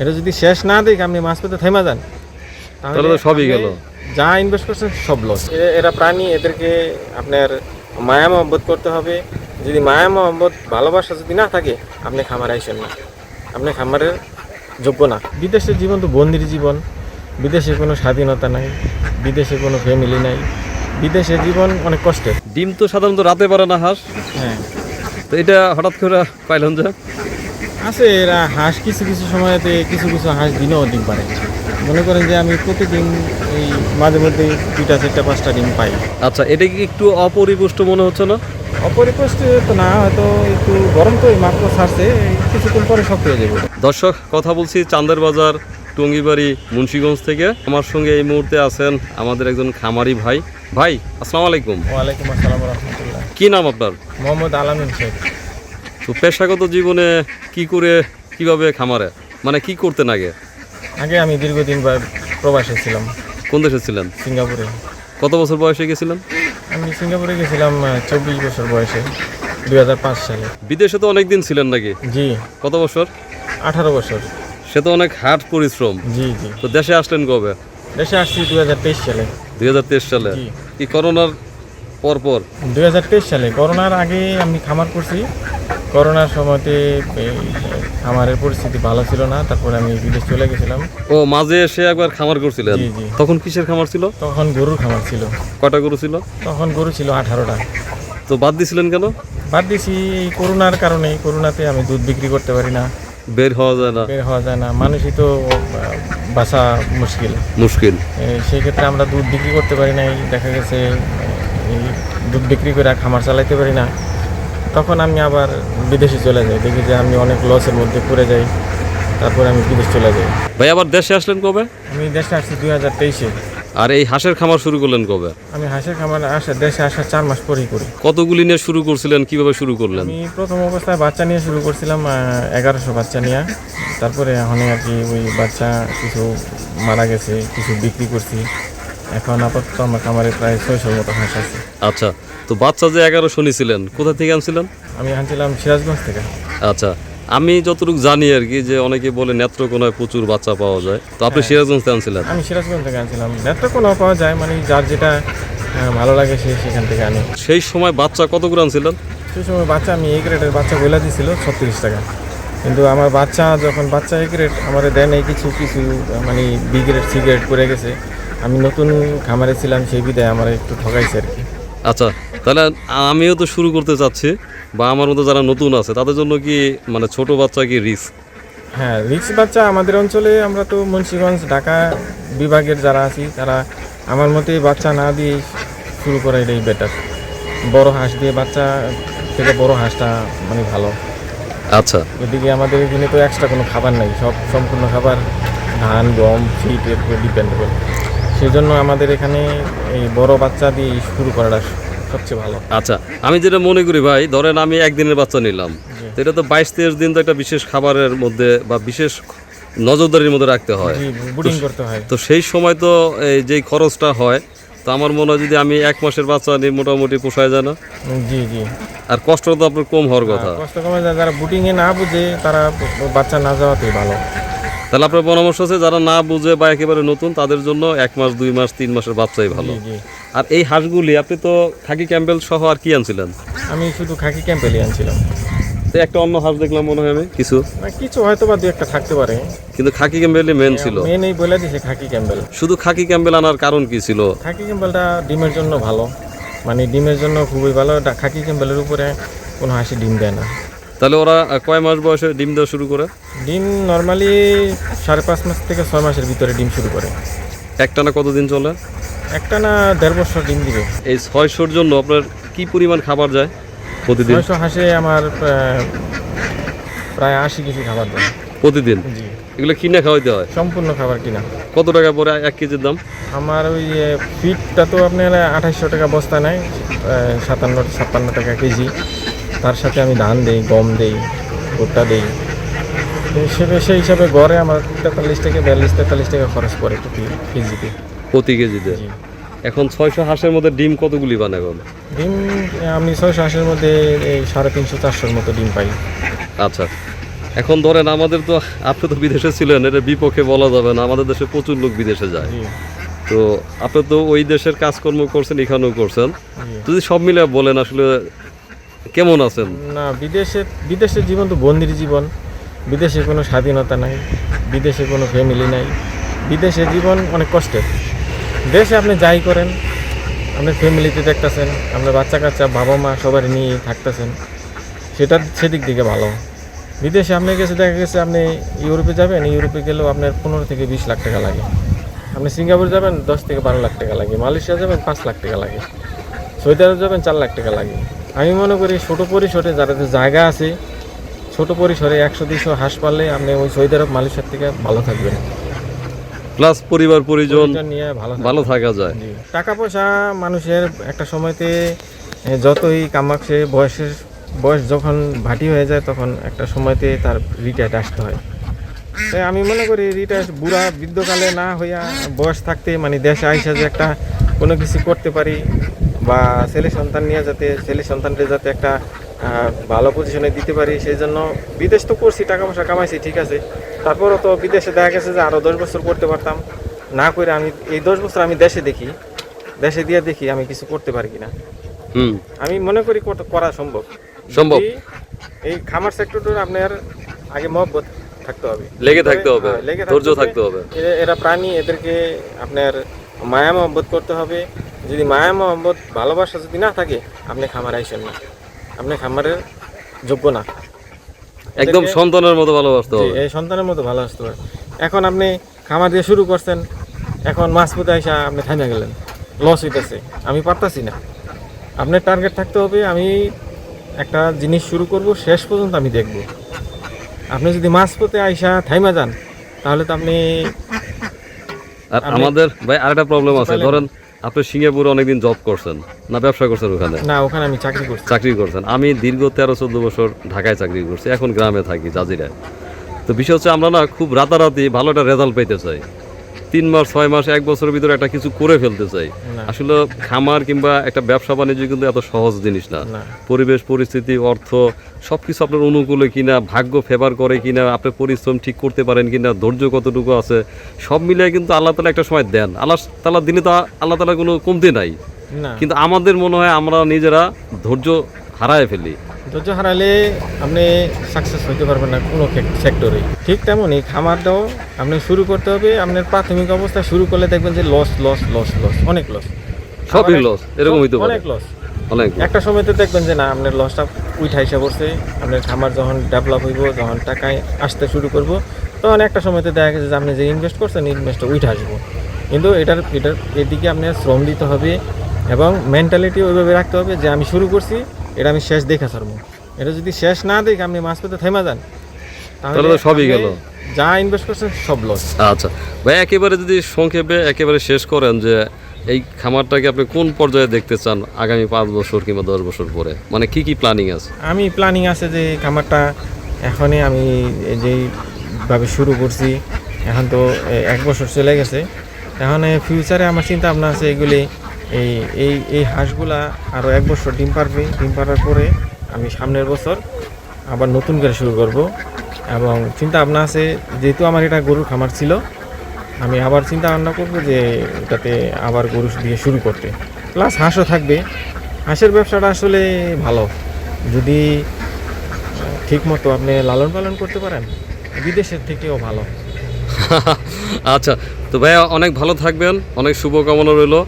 এটা যদি শেষ না দিক আপনি মাছ পেতে থেমা যান। তাহলে তো সবই গেল। যা ইনভেস্ট করছেন সব লস এরা প্রাণী এদেরকে আপনার মায়া মহব্বত করতে হবে। যদি মায়া মহব্বত ভালোবাসা যদি না থাকে আপনি খামারে আইসেন না। আপনি খামারের যোগ্য না। বিদেশের জীবন তো বন্দির জীবন। বিদেশে কোনো স্বাধীনতা নাই। বিদেশে কোনো ফ্যামিলি নাই। বিদেশের জীবন অনেক কষ্টের। ডিম তো সাধারণত রাতে পারে না হাঁস। হ্যাঁ। তো এটা হঠাৎ করে পাইলাম যে? আছে এরা হাঁস কিছু কিছু সময়তে কিছু কিছু হাঁস দিনও ডিম পারে মনে করেন যে আমি প্রতিদিন এই মাঝে মধ্যে দুইটা চারটা পাঁচটা ডিম পাই। আচ্ছা এটা কি একটু অপরিপুষ্ট মনে হচ্ছে না? অপরিপুষ্ট তো না হয়তো একটু গরম তো এই মাত্র ছাড়ছে কিছুক্ষণ পরে সব হয়ে যাবে। দর্শক কথা বলছি চান্দের বাজার টঙ্গিবাড়ি মুন্সীগঞ্জ থেকে। আমার সঙ্গে এই মুহূর্তে আছেন আমাদের একজন খামারি ভাই। ভাই আসসালামু আলাইকুম। ওয়ালাইকুম আসসালাম রহমতুল্লাহ। কি নাম আপনার? মোহাম্মদ আলামিন শেখ তো পেশাগত জীবনে কি করে কীভাবে খামারে? মানে কি করতেন আগে? আগে আমি দীর্ঘদিন প্রবাসে ছিলাম। কোন দেশে ছিলেন? সিঙ্গাপুরে। কত বছর বয়সে গেছিলেন? আমি সিঙ্গাপুরে গেছিলাম চব্বিশ বছর বয়সে দু হাজার পাঁচ সালে। বিদেশে তো অনেক দিন ছিলেন নাকি? জি। কত বছর? আঠারো বছর। সে তো অনেক হার্ড পরিশ্রম। জি জি। তো দেশে আসলেন কবে? দেশে আসছি দুই সালে। দু হাজার তেইশ সালে। কি করোনার পর পর? দুই হাজার তেইশ সালে। করোনার আগে আমি খামার করছি। করোনার সময়তে খামারের পরিস্থিতি ভালো ছিল না তারপরে আমি বিদেশ চলে গেছিলাম। ও মাঝে এসে একবার খামার করছিলেন? জি। তখন কিসের খামার ছিল? তখন গরুর খামার ছিল। কটা গরু ছিল? তখন গরু ছিল আঠারোটা। তো বাদ দিছিলেন কেন? বাদ দিছি করোনার কারণে করোনাতে আমি দুধ বিক্রি করতে পারি না। বের হওয়া যায় না। বের হওয়া যায় না। মানুষই তো বাঁচা মুশকিল। মুশকিল। সেই ক্ষেত্রে আমরা দুধ বিক্রি করতে পারি নাই। দেখা গেছে দুধ বিক্রি করে খামার চালাইতে পারি না। তখন আমি আবার বিদেশে চলে যাই। দেখি যে আমি অনেক লসের মধ্যে পড়ে যাই। তারপরে আমি বিদেশ চলে যাই। ভাই আবার দেশে আসলেন কবে? আমি দেশে আসছি দুই হাজার তেইশে। আর এই হাঁসের খামার শুরু করলেন কবে? আমি হাঁসের খামার আসা দেশে আসার চার মাস পরেই করি। কতগুলি নিয়ে শুরু করছিলেন কীভাবে শুরু করলেন? আমি প্রথম অবস্থায় বাচ্চা নিয়ে শুরু করছিলাম এগারোশো বাচ্চা নিয়ে। তারপরে এখন আর কি ওই বাচ্চা কিছু মারা গেছে কিছু বিক্রি করছি। এখন আপাতত আমার খামারে প্রায় ছয়শোর মতো হাঁস আছে। আচ্ছা তো বাচ্চা যে এগারোশো নিছিলেন কোথা থেকে আনছিলেন? আমি আনছিলাম সিরাজগঞ্জ থেকে। আচ্ছা আমি যতটুকু জানি আর কি যে অনেকে বলে নেত্রকোনায় প্রচুর বাচ্চা পাওয়া যায়। তো আপনি হ্যাঁ। সিরাজগঞ্জ থেকে আনছিলেন? আমি সিরাজগঞ্জ থেকে আনছিলাম। নেত্রকোনা পাওয়া যায় মানে যার যেটা ভালো লাগে সে সেখান থেকে আনি। সেই সময় বাচ্চা কত করে আনছিলেন? সেই সময় বাচ্চা আমি এই গ্রেডের বাচ্চা বলে দিয়েছিল ছত্রিশ টাকা। কিন্তু আমার বাচ্চা যখন বাচ্চা এই গ্রেড আমার দেন এই কিছু কিছু মানে বি গ্রেড সি গ্রেড করে গেছে। আমি নতুন খামারে ছিলাম সেই বিদায় আমার একটু ঠকাইছে আর কি। আচ্ছা তাহলে আমিও তো শুরু করতে চাচ্ছি বা আমার মতো যারা নতুন আছে তাদের জন্য কি মানে ছোট বাচ্চা কি রিস্ক হ্যাঁ রিক্স বাচ্চা আমাদের অঞ্চলে আমরা তো মুন্সিগঞ্জ ঢাকা বিভাগের যারা আছি তারা আমার মতে বাচ্চা না দিয়ে শুরু করা এটাই বেটার বড় হাঁস দিয়ে বাচ্চা থেকে বড় হাঁসটা মানে ভালো। আচ্ছা। ওইদিকে আমাদের এখানে তো এক্সট্রা কোনো খাবার নাই সব সম্পূর্ণ খাবার ধান গম ফিট এর উপর ডিপেন্ড করে। সেই জন্য আমাদের এখানে এই বড় বাচ্চা দিয়ে শুরু করাটা সবচেয়ে ভালো। আচ্ছা আমি যেটা মনে করি ভাই ধরেন আমি একদিনের বাচ্চা নিলাম। তো এটা তো বাইশ তেইশ দিন তো একটা বিশেষ খাবারের মধ্যে বা বিশেষ নজরদারির মধ্যে রাখতে হয়। বুডিং করতে হয়। তো সেই সময় তো এই যেই খরচটা হয় তো আমার মনে হয় যদি আমি এক মাসের বাচ্চা নিই মোটামুটি পোষায় যায় না? জি জি। আর কষ্ট তো আপনার কম হওয়ার কথা। কষ্ট কমে যায় যারা বুটিংয়ে না বুঝে তারা বাচ্চা না যাওয়াতেই ভালো। তাহলে আপনার পরামর্শ আছে যারা না বুঝে বা একেবারে নতুন তাদের জন্য এক মাস দুই মাস তিন মাসের বাচ্চাই ভালো। আর এই হাঁসগুলি আপনি তো খাকি ক্যাম্পেল সহ আর কি আনছিলেন? আমি শুধু খাকি ক্যাম্পেলি আনছিলাম। তো একটা অন্য হাঁস দেখলাম মনে হয় আমি কিছু? কিছু হয়তো বা দু একটা থাকতে পারে। কিন্তু খাকি ক্যাম্পেলই মেন ছিল। মেন এই বলে দিছে খাকি ক্যাম্পেল শুধু খাকি ক্যাম্পেল আনার কারণ কি ছিল? খাকি ক্যাম্পেলটা ডিমের জন্য ভালো। মানে ডিমের জন্য খুবই ভালো। খাকি ক্যাম্পেলের উপরে কোনো হাসি ডিম দেয় না। তাহলে ওরা কয় মাস বয়সে ডিম দেওয়া শুরু করে? ডিম নর্মালি সাড়ে পাঁচ মাস থেকে ছয় মাসের ভিতরে ডিম শুরু করে। একটানা কতদিন চলে? একটা না দেড় বছর ডিম দিবে। এই ছয়শোর জন্য আপনার কি পরিমাণ খাবার যায় প্রতিদিন? ছয়শো হাঁসে আমার প্রায়- আশি কেজি খাবার দেয়। প্রতিদিন? এগুলো কিনে খাওয়াইতে হয়? সম্পূর্ণ খাবার কিনা। কত টাকা পরে এক কেজির দাম? আমার ওই ফিটটা তো আপনার আঠাশশো টাকা বস্তা নেয় সাতান্ন ছাপ্পান্ন টাকা কেজি। তার সাথে আমি ধান দিই গম দিই ভুট্টা দিই। হিসেবে সেই হিসাবে গড়ে আমার তেতাল্লিশ থেকে বিয়াল্লিশ তেতাল্লিশ টাকা খরচ পড়ে প্রতি কেজিতে। প্রতি কেজিতে? এখন ছয়শো হাঁসের মধ্যে ডিম কতগুলি বানায় এখন ডিম আমি ছয়শো হাঁসের মধ্যে এই সাড়ে তিনশো চারশোর মতো ডিম পাই। আচ্ছা। এখন ধরেন আমাদের তো আপনি তো বিদেশে ছিলেন এটা বিপক্ষে বলা যাবে না। আমাদের দেশে প্রচুর লোক বিদেশে যায়। তো আপনি তো ওই দেশের কাজকর্ম করছেন এখানেও করছেন। যদি সব মিলে বলেন আসলে কেমন আছেন? না, বিদেশে বিদেশের জীবন তো বন্দির জীবন। বিদেশে কোনো স্বাধীনতা নাই, বিদেশে কোনো ফ্যামিলি নাই। বিদেশে জীবন অনেক কষ্টের। দেশে আপনি যাই করেন আপনার ফ্যামিলিতে দেখতেছেন, আপনার বাচ্চা কাচ্চা বাবা মা সবার নিয়ে থাকতেছেন, সেটা সেদিক থেকে ভালো। বিদেশে আপনার কাছে দেখা গেছে আপনি ইউরোপে যাবেন, ইউরোপে গেলেও আপনার পনেরো থেকে বিশ লাখ টাকা লাগে। আপনি সিঙ্গাপুর যাবেন, দশ থেকে বারো লাখ টাকা লাগে। মালয়েশিয়া যাবেন, পাঁচ লাখ টাকা লাগে। সৌদি আরব যাবেন, চার লাখ টাকা লাগে। আমি মনে করি ছোট পরিসরে যাদের জায়গা আছে ছোট পরিসরে একশো দুশো হাঁস পারলে আপনি ওই সৌদি আরব মালয়েশিয়ার থেকে ভালো থাকবেন। প্লাস পরিবার পরিজন পরিজন নিয়ে ভালো ভালো থাকা যায়। টাকা পয়সা মানুষের একটা সময়তে যতই কামাক সে বয়সের বয়স যখন ভাটি হয়ে যায় তখন একটা সময়তে তার রিটায়ার্ড আসতে হয়। তাই আমি মনে করি রিটায়ার বুড়া বৃদ্ধকালে না হইয়া বয়স থাকতে মানে দেশে আইসা যে একটা কোনো কিছু করতে পারি বা ছেলে সন্তান নিয়ে যাতে ছেলে সন্তানকে যাতে একটা ভালো পজিশনে দিতে পারি সেই জন্য বিদেশ তো করছি টাকা পয়সা কামাইছি ঠিক আছে। তারপরও তো বিদেশে দেখা গেছে যে আরও দশ বছর করতে পারতাম। না করে আমি এই দশ বছর আমি দেশে দেখি। দেশে দিয়ে দেখি আমি কিছু করতে পারি কিনা। হুম। আমি মনে করি করা সম্ভব। সম্ভব। এই খামার সেক্টরটা আপনার আগে মহব্বত থাকতে হবে। লেগে থাকতে হবে হ্যাঁ, লেগে ধৈর্য থাকতে হবে। এরা প্রাণী এদেরকে আপনার মায়া মহব্বত করতে হবে। যদি মায়া মহব্বত ভালোবাসা যদি না থাকে আপনি খামার আইসেন না। আপনি খামারের যোগ্য না। একদম সন্তানের মতো ভালোবাসতে হবে। এই সন্তানের মতো ভালো আসতে হবে। এখন আপনি খামার দিয়ে শুরু করছেন এখন মাছ পুঁতে আইসা আপনি থামে গেলেন। লস হইতেছে। আমি পারতাছি না। আপনার টার্গেট থাকতে হবে আমি একটা জিনিস শুরু করব শেষ পর্যন্ত আমি দেখব। আপনি যদি মাছ পুঁতে আইসা থাইমা যান তাহলে তো আপনি আর আমাদের ভাই আরেকটা প্রবলেম আছে? ধরেন আপনি সিঙ্গাপুরে অনেকদিন জব করছেন না ব্যবসা করছেন ওখানে? না ওখানে আমি চাকরি করছি। চাকরি করছেন। আমি দীর্ঘ তেরো চোদ্দ বছর ঢাকায় চাকরি করছি এখন গ্রামে থাকি জাজিরায়। তো বিষয় হচ্ছে আমরা না খুব রাতারাতি ভালো একটা রেজাল্ট পেতে চাই। তিন মাস ছয় মাস এক বছরের ভিতরে একটা কিছু করে ফেলতে চাই। আসলে খামার কিংবা একটা ব্যবসা বাণিজ্য কিন্তু এত সহজ জিনিস না। পরিবেশ পরিস্থিতি অর্থ সব কিছু আপনার অনুকূলে কিনা ভাগ্য ফেভার করে কিনা আপনি পরিশ্রম ঠিক করতে পারেন কিনা ধৈর্য কতটুকু আছে সব মিলিয়ে কিন্তু আল্লাহ তালা একটা সময় দেন। আল্লাহ তালা দিলে তো আল্লাহ তালা কোনো কমতি নাই। কিন্তু আমাদের মনে হয় আমরা নিজেরা ধৈর্য হারায় ফেলি। ধৈর্য হারালে আপনি সাকসেস হইতে পারবেন না কোনো সেক্টরে ঠিক তেমনই খামারটাও আপনি শুরু করতে হবে আপনার প্রাথমিক অবস্থায় শুরু করলে দেখবেন যে লস লস লস লস অনেক লস সবই লস এরকম হইতে পারে। অনেক লস অনেক একটা সময়তে দেখবেন যে না আপনার লসটা উঠা হিসাব করছে আপনার খামার যখন ডেভেলপ হইব যখন টাকায় আসতে শুরু করব তখন একটা সময়তে দেখা গেছে যে আপনি যে ইনভেস্ট করছেন ইনভেস্টটা উঠে আসব। কিন্তু এটার এটার এদিকে আপনার শ্রম দিতে হবে এবং মেন্টালিটি ওইভাবে রাখতে হবে যে আমি শুরু করছি এটা আমি শেষ দেখা ছাড়বো। এটা যদি শেষ না দেখে আপনি মাছ পেতে থেমা যান তাহলে তো সবই গেল। যা ইনভেস্ট করছেন সব লস আচ্ছা ভাই একেবারে যদি সংক্ষেপে একেবারে শেষ করেন যে এই খামারটাকে আপনি কোন পর্যায়ে দেখতে চান আগামী পাঁচ বছর কিংবা দশ বছর পরে? মানে কি কি প্ল্যানিং আছে? আমি প্ল্যানিং আছে যে খামারটা এখনই আমি যেইভাবে শুরু করছি এখন তো এক বছর চলে গেছে। এখন ফিউচারে আমার চিন্তা ভাবনা আছে এগুলি এই এই এই হাঁসগুলা আরও এক বছর ডিম পারবে। ডিম পারার পরে আমি সামনের বছর আবার নতুন করে শুরু করব। এবং চিন্তা ভাবনা আছে, যেহেতু আমার এটা গরুর খামার ছিল, আমি আবার চিন্তা ভাবনা করব যে এটাতে আবার গরু দিয়ে শুরু করতে। প্লাস হাঁসও থাকবে। হাঁসের ব্যবসাটা আসলে ভালো। যদি ঠিক মতো আপনি লালন পালন করতে পারেন, বিদেশের থেকেও ভালো। আচ্ছা তো ভাইয়া অনেক ভালো থাকবেন, অনেক শুভকামনা রইল।